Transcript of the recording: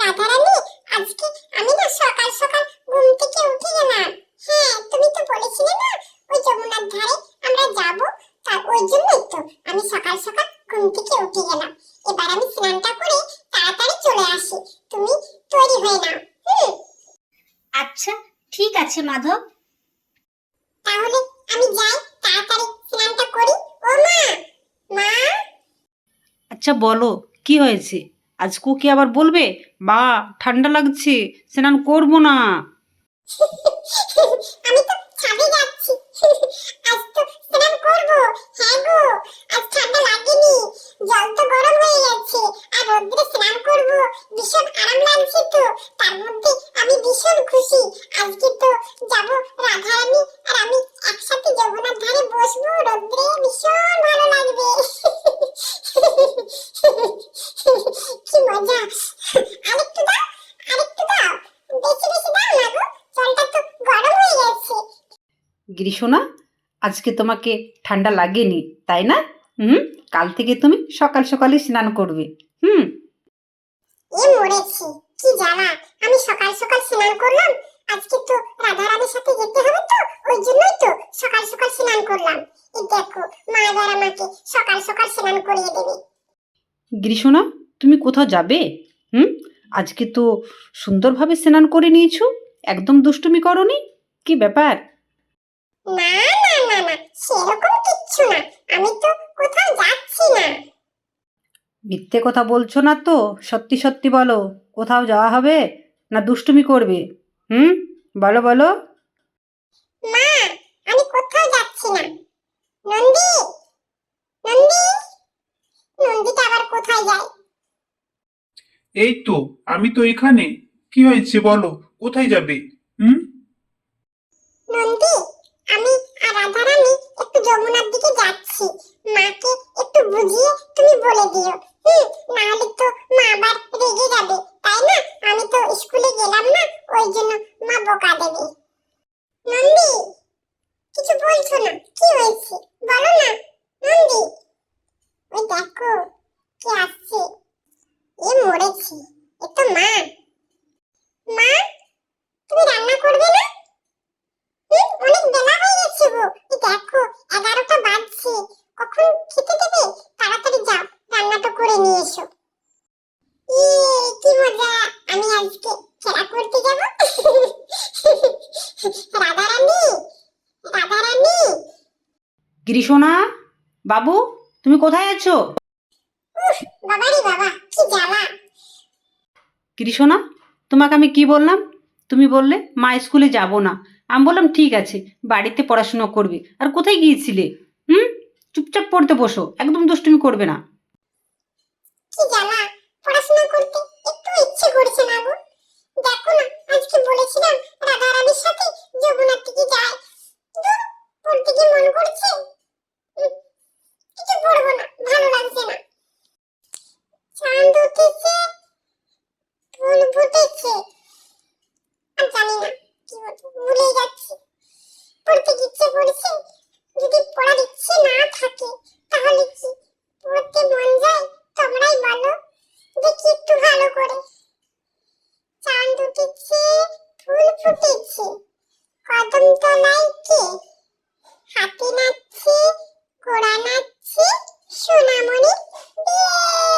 রাধারানী আজকে আমি না সকাল সকাল ঘুম থেকে উঠে গেলাম। হ্যাঁ তুমি তো বলেছিলে না ওই যমুনার ধারে আমরা যাব। তার ওই জন্যই তো আমি সকাল সকাল ঘুম থেকে উঠে গেলাম। এবার আমি স্নানটা করে তাড়াতাড়ি চলে আসি। তুমি তৈরি হয়ে নাও হুম। আচ্ছা ঠিক আছে মাধব। তাহলে আমি যাই তাড়াতাড়ি স্নানটা করি। ও মা! মা! আচ্ছা বলো কি হয়েছে? আজকু কি আবার বলবে, বা, ঠান্ডা লাগছে, স্নান করব না। আমি তো ছাদে আজ হ্যাঁ আজ গরম আর স্নান ভীষণ তো আমি খুশি। আজকে তো যাব রাধারানী আর আমি একসাথে যমুনার ধারে বসবো রোদ্রে ভীষণ ভালো লাগবে কি মজা আরেকটু দাও আরেকটু দাও বেশি বেশি দাও না গো জলটা তো গরম হয়ে গেছে গ্রীষ্মনা আজকে তোমাকে ঠান্ডা লাগেনি তাই না? হুম কাল থেকে তুমি সকাল সকালে স্নান করবে হুম। এ মরেছি কি জানা আমি সকাল সকাল স্নান করলাম আজকে তো রাধারানীর সাথে যেতে হবে তো ওই জন্যই তো সকাল সকাল স্নান করলাম। এই দেখো মা এবার আমাকে সকাল সকাল স্নান করিয়ে দেবে। গ্রীষ্মনা তুমি কোথাও যাবে? হুম আজকে তো সুন্দরভাবে স্নান করে নিয়েছো একদম দুষ্টুমি করনি? কি ব্যাপার? না না না না সেরকম কিচ্ছু না। আমি তো কোথাও যাচ্ছি না। মিথ্যে কথা বলছো না তো? সত্যি সত্যি বলো কোথাও যাওয়া হবে না দুষ্টুমি করবে? হুম? বলো বলো। মা আমি কোথাও যাচ্ছি না। নন্দী নন্দী নন্দীটা আবার কোথায় যায়? এই তো আমি তো এখানে। কি হয়েছে বলো কোথায় যাবে? হুম? নন্দী আমি আর রাধারানী একটু যমুনার যাচ্ছি মাকে একটু বুঝিয়ে তুমি বলে দিও। হুম, নাহলে তো মা আবার রেগে যাবে, তাই না? আমি তো স্কুলে গেলাম না, ওই জন্য মা বকা দেবে। নন্দী, কিছু বলছো না, কি হয়েছে? বলো না, নন্দী। ওই দেখো, কে আসছে? এ মরেছি, এ তো মা। মা, তুমি রান্না করবে না হুম, অনেক বেলা হয়ে গেছে গো এই দেখো এগারোটা বাজছে কখন খেতে দেবে তাড়াতাড়ি যাও রান্নাটা করে নিয়ে এসো ইয়ে, কি মজা আমি আজকে খেলা করতে যাব রাধারানী রাধারানী গ্রীষ্মনা বাবু তুমি কোথায় আছো? বাবারি বাবা কি জ্বালা। কৃষ্ণা তোমাকে আমি কি বললাম? তুমি বললে মা স্কুলে যাব না। আমি বললাম ঠিক আছে বাড়িতে পড়াশোনা করবে। আর কোথায় গিয়েছিলে? হুম? চুপচাপ পড়তে বসো একদম দুষ্টুমি করবে না। কি জ্বালা পড়াশোনা করতে একটু ইচ্ছে করছে না গো। দেখো না আজকে বলেছিলাম রাধারানীর সাথে যমুনার দিকে যায়? দূর, পড়তে কি মন করছে? কিছু পড়ব না ভালো লাগছে না। চাঁদ উঠেছে ফুল ফুটেছে। আর জানি না কি ভুলে যাচ্ছি। পড়তে ইচ্ছে করছে? যদি পড়ার ইচ্ছে না থাকে তাহলে কি পড়তে মন যায়? ছুটেছি কদম তলায় কে? হাতি নাচছে ঘোড়া নাচছে সোনামণি বিয়ে।